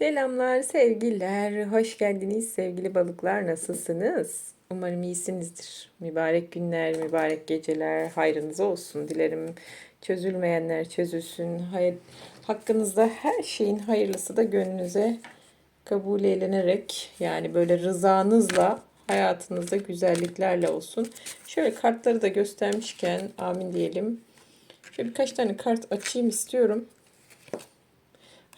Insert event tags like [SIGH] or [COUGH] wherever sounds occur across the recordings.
Selamlar, sevgiler. Hoş geldiniz sevgili balıklar. Nasılsınız? Umarım iyisinizdir. Mübarek günler, mübarek geceler hayrınıza olsun. Dilerim çözülmeyenler çözülsün. Hayır, hakkınızda her şeyin hayırlısı da gönlünüze kabul eylenerek yani böyle rızanızla hayatınızda güzelliklerle olsun. Şöyle kartları da göstermişken amin diyelim. Şöyle birkaç tane kart açayım istiyorum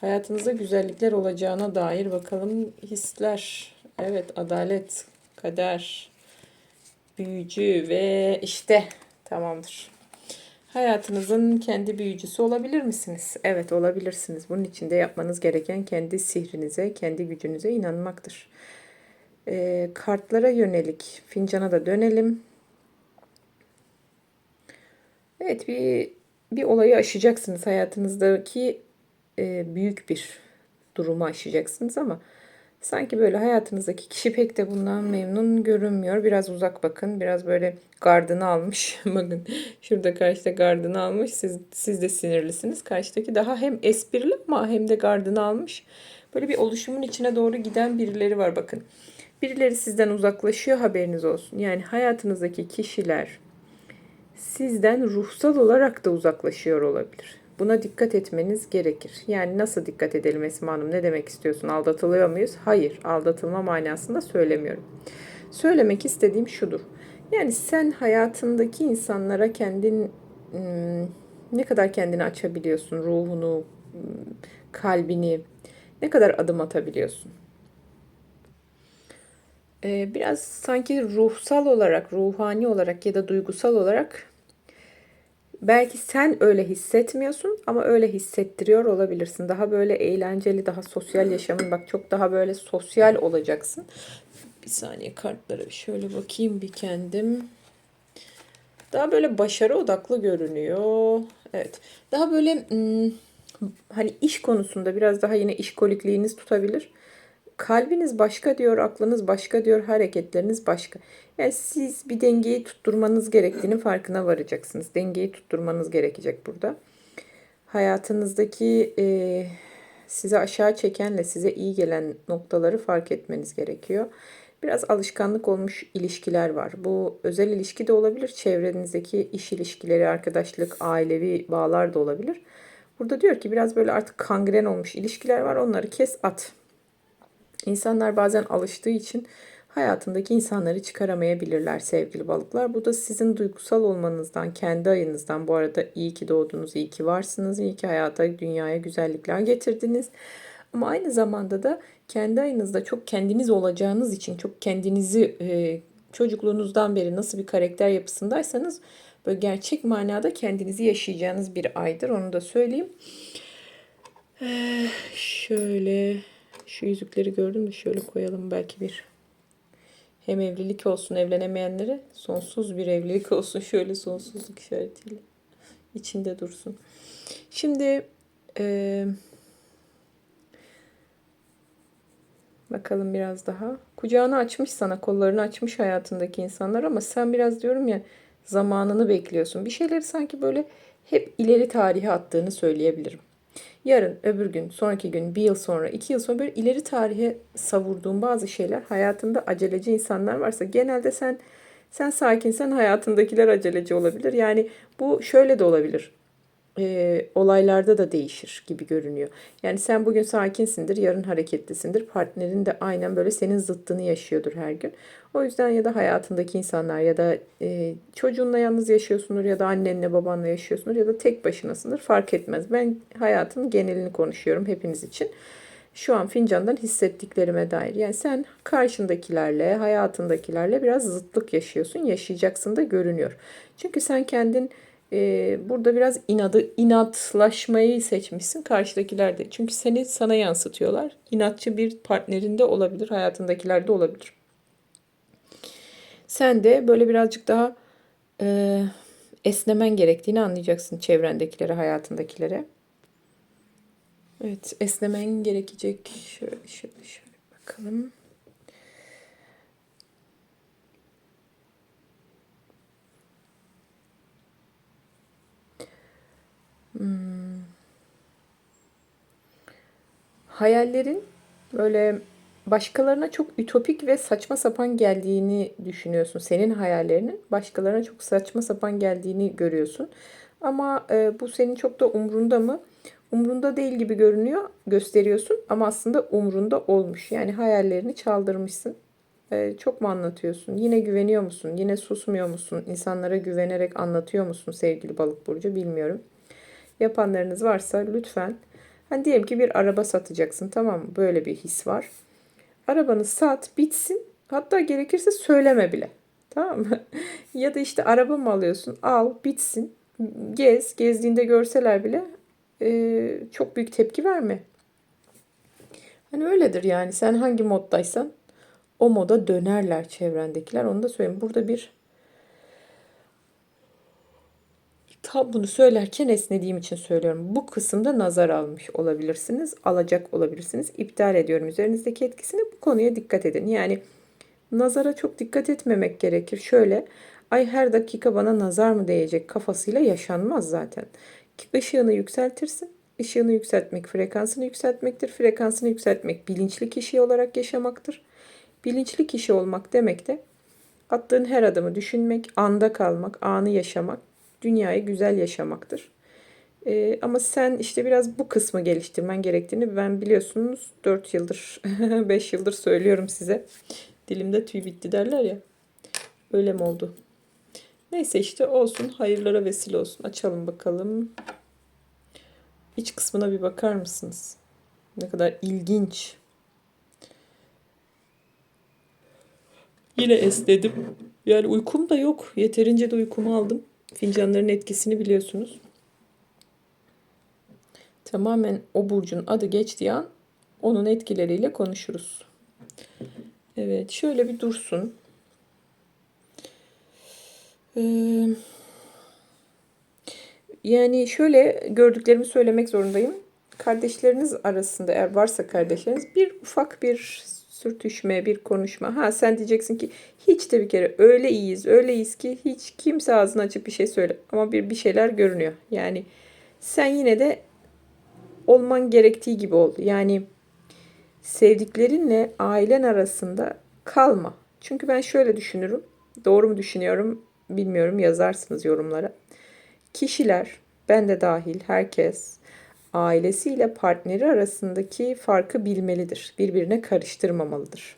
hayatınızda güzellikler olacağına dair bakalım hisler. Evet, adalet, kader, büyücü ve işte tamamdır. Hayatınızın kendi büyücüsü olabilir misiniz? Evet, olabilirsiniz. Bunun için de yapmanız gereken kendi sihrinize, kendi gücünüze inanmaktır. E, kartlara yönelik fincana da dönelim. Evet, bir bir olayı aşacaksınız hayatınızdaki e, büyük bir durumu aşacaksınız ama sanki böyle hayatınızdaki kişi pek de bundan memnun görünmüyor. Biraz uzak bakın. Biraz böyle gardını almış. [LAUGHS] bakın şurada karşıda gardını almış. Siz, siz de sinirlisiniz. Karşıdaki daha hem esprili ama hem de gardını almış. Böyle bir oluşumun içine doğru giden birileri var bakın. Birileri sizden uzaklaşıyor haberiniz olsun. Yani hayatınızdaki kişiler sizden ruhsal olarak da uzaklaşıyor olabilir. Buna dikkat etmeniz gerekir. Yani nasıl dikkat edelim Esma Hanım? Ne demek istiyorsun? Aldatılıyor muyuz? Hayır, aldatılma manasında söylemiyorum. Söylemek istediğim şudur. Yani sen hayatındaki insanlara kendin hmm, ne kadar kendini açabiliyorsun, ruhunu, hmm, kalbini, ne kadar adım atabiliyorsun? Ee, biraz sanki ruhsal olarak, ruhani olarak ya da duygusal olarak Belki sen öyle hissetmiyorsun ama öyle hissettiriyor olabilirsin. Daha böyle eğlenceli, daha sosyal yaşamın bak çok daha böyle sosyal olacaksın. Bir saniye kartlara şöyle bakayım bir kendim. Daha böyle başarı odaklı görünüyor. Evet. Daha böyle hmm, hani iş konusunda biraz daha yine işkolikliğiniz tutabilir kalbiniz başka diyor, aklınız başka diyor, hareketleriniz başka. Yani siz bir dengeyi tutturmanız gerektiğini farkına varacaksınız. Dengeyi tutturmanız gerekecek burada. Hayatınızdaki e, size aşağı çekenle size iyi gelen noktaları fark etmeniz gerekiyor. Biraz alışkanlık olmuş ilişkiler var. Bu özel ilişki de olabilir, çevrenizdeki iş ilişkileri, arkadaşlık, ailevi bağlar da olabilir. Burada diyor ki biraz böyle artık kangren olmuş ilişkiler var. Onları kes at. İnsanlar bazen alıştığı için hayatındaki insanları çıkaramayabilirler sevgili balıklar. Bu da sizin duygusal olmanızdan, kendi ayınızdan. Bu arada iyi ki doğdunuz, iyi ki varsınız, iyi ki hayata, dünyaya güzellikler getirdiniz. Ama aynı zamanda da kendi ayınızda çok kendiniz olacağınız için, çok kendinizi e, çocukluğunuzdan beri nasıl bir karakter yapısındaysanız böyle gerçek manada kendinizi yaşayacağınız bir aydır. Onu da söyleyeyim. Ee, şöyle şu yüzükleri gördüm de şöyle koyalım belki bir hem evlilik olsun evlenemeyenlere sonsuz bir evlilik olsun [LAUGHS] şöyle sonsuzluk işaretiyle içinde dursun. Şimdi e, bakalım biraz daha. Kucağını açmış sana, kollarını açmış hayatındaki insanlar ama sen biraz diyorum ya zamanını bekliyorsun. Bir şeyleri sanki böyle hep ileri tarihe attığını söyleyebilirim yarın, öbür gün, sonraki gün, bir yıl sonra, iki yıl sonra böyle ileri tarihe savurduğun bazı şeyler hayatında aceleci insanlar varsa genelde sen sen sakinsen hayatındakiler aceleci olabilir. Yani bu şöyle de olabilir e, olaylarda da değişir gibi görünüyor. Yani sen bugün sakinsindir, yarın hareketlisindir. Partnerin de aynen böyle senin zıttını yaşıyordur her gün. O yüzden ya da hayatındaki insanlar ya da e, çocuğunla yalnız yaşıyorsundur ya da annenle babanla yaşıyorsundur ya da tek başınasındır fark etmez. Ben hayatın genelini konuşuyorum hepiniz için. Şu an fincandan hissettiklerime dair. Yani sen karşındakilerle, hayatındakilerle biraz zıtlık yaşıyorsun. Yaşayacaksın da görünüyor. Çünkü sen kendin e, burada biraz inadı, inatlaşmayı seçmişsin karşıdakiler de. Çünkü seni sana yansıtıyorlar. İnatçı bir partnerinde olabilir, hayatındakilerde olabilir. Sen de böyle birazcık daha e, esnemen gerektiğini anlayacaksın çevrendekilere, hayatındakilere. Evet, esnemen gerekecek. Şöyle şöyle şöyle bakalım. Hayallerin böyle başkalarına çok ütopik ve saçma sapan geldiğini düşünüyorsun. Senin hayallerinin başkalarına çok saçma sapan geldiğini görüyorsun. Ama e, bu senin çok da umrunda mı? Umrunda değil gibi görünüyor, gösteriyorsun ama aslında umrunda olmuş. Yani hayallerini çaldırmışsın. E, çok mu anlatıyorsun? Yine güveniyor musun? Yine susmuyor musun? İnsanlara güvenerek anlatıyor musun sevgili balık burcu bilmiyorum. Yapanlarınız varsa lütfen Hani diyelim ki bir araba satacaksın tamam mı? Böyle bir his var. Arabanı sat bitsin. Hatta gerekirse söyleme bile. Tamam mı? [LAUGHS] ya da işte araba mı alıyorsun? Al bitsin. Gez. Gezdiğinde görseler bile e, çok büyük tepki verme. Hani öyledir yani. Sen hangi moddaysan o moda dönerler çevrendekiler. Onu da söyleyeyim. Burada bir tam bunu söylerken esnediğim için söylüyorum. Bu kısımda nazar almış olabilirsiniz. Alacak olabilirsiniz. İptal ediyorum üzerinizdeki etkisini. Bu konuya dikkat edin. Yani nazara çok dikkat etmemek gerekir. Şöyle ay her dakika bana nazar mı değecek kafasıyla yaşanmaz zaten. Işığını yükseltirsin. Işığını yükseltmek frekansını yükseltmektir. Frekansını yükseltmek bilinçli kişi olarak yaşamaktır. Bilinçli kişi olmak demek de attığın her adımı düşünmek, anda kalmak, anı yaşamak, dünyayı güzel yaşamaktır. Ee, ama sen işte biraz bu kısmı geliştirmen gerektiğini ben biliyorsunuz 4 yıldır [LAUGHS] 5 yıldır söylüyorum size. Dilimde tüy bitti derler ya. Öyle mi oldu? Neyse işte olsun hayırlara vesile olsun. Açalım bakalım. İç kısmına bir bakar mısınız? Ne kadar ilginç. Yine esnedim. Yani uykum da yok. Yeterince de uykumu aldım. Fincanların etkisini biliyorsunuz. Tamamen o burcun adı geçtiği an onun etkileriyle konuşuruz. Evet şöyle bir dursun. Ee, yani şöyle gördüklerimi söylemek zorundayım. Kardeşleriniz arasında eğer varsa kardeşleriniz bir ufak bir sürtüşme, bir konuşma. Ha sen diyeceksin ki hiç de bir kere öyle iyiyiz, öyle iyiyiz ki hiç kimse ağzını açıp bir şey söyle. Ama bir bir şeyler görünüyor. Yani sen yine de olman gerektiği gibi ol. Yani sevdiklerinle ailen arasında kalma. Çünkü ben şöyle düşünürüm. Doğru mu düşünüyorum bilmiyorum yazarsınız yorumlara. Kişiler, ben de dahil herkes ailesiyle partneri arasındaki farkı bilmelidir. Birbirine karıştırmamalıdır.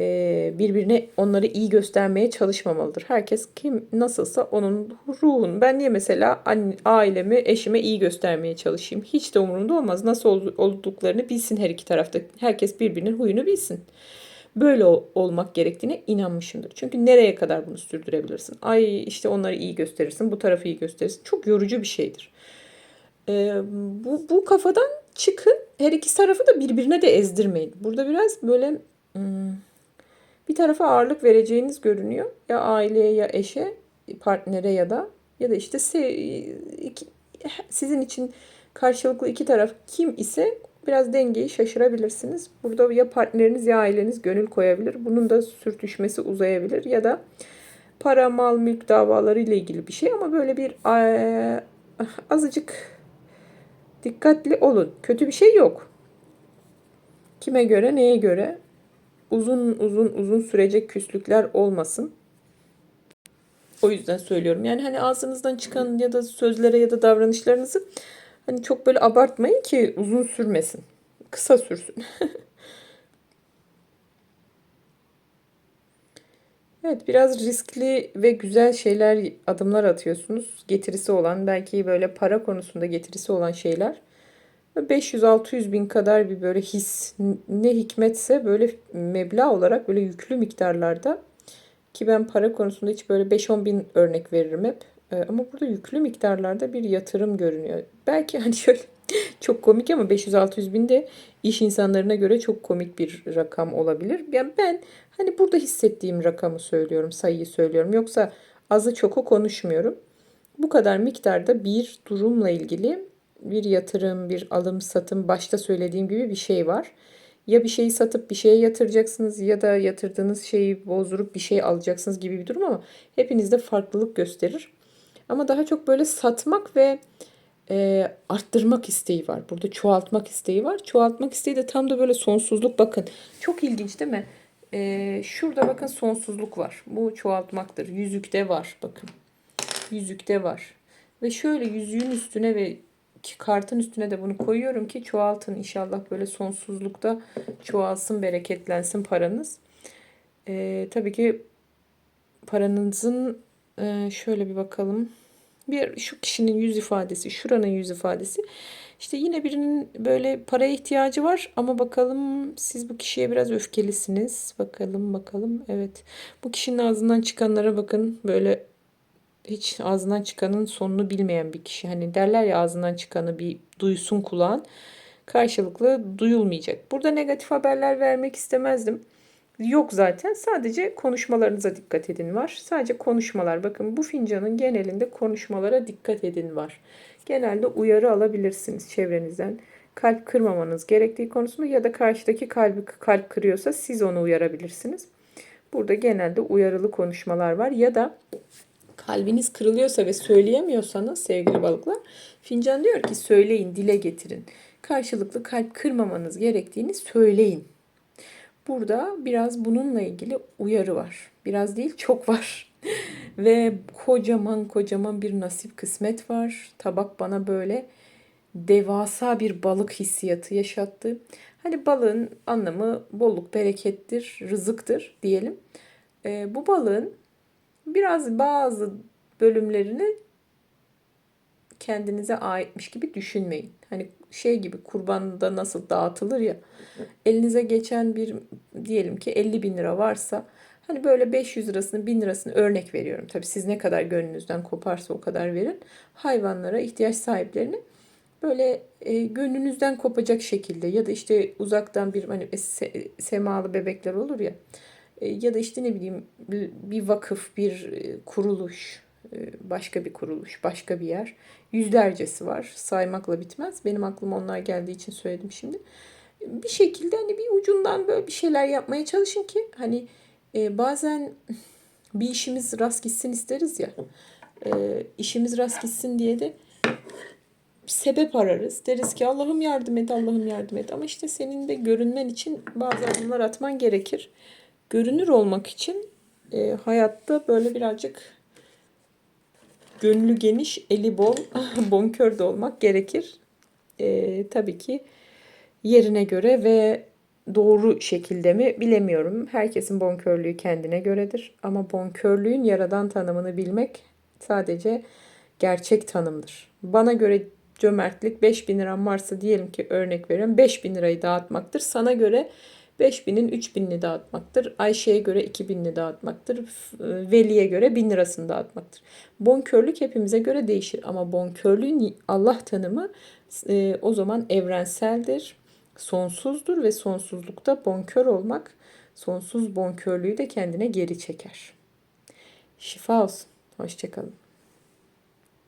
Ee, birbirine onları iyi göstermeye çalışmamalıdır. Herkes kim nasılsa onun ruhun. Ben niye mesela ailemi, eşime iyi göstermeye çalışayım? Hiç de umurumda olmaz. Nasıl olduklarını bilsin her iki tarafta. Herkes birbirinin huyunu bilsin. Böyle olmak gerektiğine inanmışımdır. Çünkü nereye kadar bunu sürdürebilirsin? Ay işte onları iyi gösterirsin, bu tarafı iyi gösterirsin. Çok yorucu bir şeydir. Ee, bu, bu kafadan çıkın. Her iki tarafı da birbirine de ezdirmeyin. Burada biraz böyle hmm, bir tarafa ağırlık vereceğiniz görünüyor. Ya aileye ya eşe, partnere ya da ya da işte sizin için karşılıklı iki taraf kim ise biraz dengeyi şaşırabilirsiniz. Burada ya partneriniz ya aileniz gönül koyabilir. Bunun da sürtüşmesi uzayabilir ya da para, mal, mülk davaları ile ilgili bir şey ama böyle bir azıcık Dikkatli olun. Kötü bir şey yok. Kime göre, neye göre? Uzun uzun uzun sürecek küslükler olmasın. O yüzden söylüyorum. Yani hani ağzınızdan çıkan ya da sözlere ya da davranışlarınızı hani çok böyle abartmayın ki uzun sürmesin. Kısa sürsün. [LAUGHS] Evet biraz riskli ve güzel şeyler adımlar atıyorsunuz. Getirisi olan belki böyle para konusunda getirisi olan şeyler. 500-600 bin kadar bir böyle his ne hikmetse böyle meblağ olarak böyle yüklü miktarlarda ki ben para konusunda hiç böyle 5-10 bin örnek veririm hep. Ee, ama burada yüklü miktarlarda bir yatırım görünüyor. Belki hani şöyle [LAUGHS] çok komik ama 500-600 bin de iş insanlarına göre çok komik bir rakam olabilir. Yani ben hani burada hissettiğim rakamı söylüyorum, sayıyı söylüyorum. Yoksa azı çoku konuşmuyorum. Bu kadar miktarda bir durumla ilgili bir yatırım, bir alım satım başta söylediğim gibi bir şey var. Ya bir şeyi satıp bir şeye yatıracaksınız ya da yatırdığınız şeyi bozdurup bir şey alacaksınız gibi bir durum ama hepinizde farklılık gösterir. Ama daha çok böyle satmak ve e, arttırmak isteği var. Burada çoğaltmak isteği var. Çoğaltmak isteği de tam da böyle sonsuzluk. Bakın çok ilginç değil mi? E, şurada bakın sonsuzluk var. Bu çoğaltmaktır. Yüzükte var bakın. Yüzükte var. Ve şöyle yüzüğün üstüne ve kartın üstüne de bunu koyuyorum ki çoğaltın inşallah böyle sonsuzlukta çoğalsın, bereketlensin paranız. E, tabii ki paranızın e, şöyle bir bakalım. Bir şu kişinin yüz ifadesi, şuranın yüz ifadesi. İşte yine birinin böyle paraya ihtiyacı var ama bakalım siz bu kişiye biraz öfkelisiniz. Bakalım bakalım. Evet. Bu kişinin ağzından çıkanlara bakın. Böyle hiç ağzından çıkanın sonunu bilmeyen bir kişi. Hani derler ya ağzından çıkanı bir duysun kulağın. Karşılıklı duyulmayacak. Burada negatif haberler vermek istemezdim. Yok zaten. Sadece konuşmalarınıza dikkat edin var. Sadece konuşmalar. Bakın bu fincanın genelinde konuşmalara dikkat edin var. Genelde uyarı alabilirsiniz çevrenizden. Kalp kırmamanız gerektiği konusunda ya da karşıdaki kalbi kalp kırıyorsa siz onu uyarabilirsiniz. Burada genelde uyarılı konuşmalar var ya da kalbiniz kırılıyorsa ve söyleyemiyorsanız sevgili balıklar fincan diyor ki söyleyin dile getirin. Karşılıklı kalp kırmamanız gerektiğini söyleyin. Burada biraz bununla ilgili uyarı var. Biraz değil çok var. [LAUGHS] Ve kocaman kocaman bir nasip kısmet var. Tabak bana böyle devasa bir balık hissiyatı yaşattı. Hani balığın anlamı bolluk, berekettir, rızıktır diyelim. Ee, bu balığın biraz bazı bölümlerini kendinize aitmiş gibi düşünmeyin. Hani şey gibi kurbanda nasıl dağıtılır ya. Elinize geçen bir diyelim ki 50 bin lira varsa hani böyle 500 lirasını 1000 lirasını örnek veriyorum. Tabii siz ne kadar gönlünüzden koparsa o kadar verin. Hayvanlara ihtiyaç sahiplerine böyle e, gönlünüzden kopacak şekilde ya da işte uzaktan bir hani se, semalı bebekler olur ya e, ya da işte ne bileyim bir vakıf bir e, kuruluş başka bir kuruluş, başka bir yer. Yüzlercesi var. Saymakla bitmez. Benim aklıma onlar geldiği için söyledim şimdi. Bir şekilde hani bir ucundan böyle bir şeyler yapmaya çalışın ki hani e, bazen [LAUGHS] bir işimiz rast gitsin isteriz ya. E, işimiz rast gitsin diye de sebep ararız. Deriz ki Allah'ım yardım et, Allah'ım yardım et. Ama işte senin de görünmen için bazı adımlar atman gerekir. Görünür olmak için e, hayatta böyle birazcık gönlü geniş, eli bol, [LAUGHS] bonkör de olmak gerekir. E, tabii ki yerine göre ve doğru şekilde mi bilemiyorum. Herkesin bonkörlüğü kendine göredir. Ama bonkörlüğün yaradan tanımını bilmek sadece gerçek tanımdır. Bana göre cömertlik 5000 liram varsa diyelim ki örnek veriyorum 5000 lirayı dağıtmaktır. Sana göre 5000'in 3000'ini dağıtmaktır. Ayşe'ye göre 2000'ini dağıtmaktır. Veli'ye göre 1000 lirasını dağıtmaktır. Bonkörlük hepimize göre değişir ama bonkörlüğün Allah tanımı e, o zaman evrenseldir, sonsuzdur ve sonsuzlukta bonkör olmak sonsuz bonkörlüğü de kendine geri çeker. Şifa olsun. Hoşçakalın.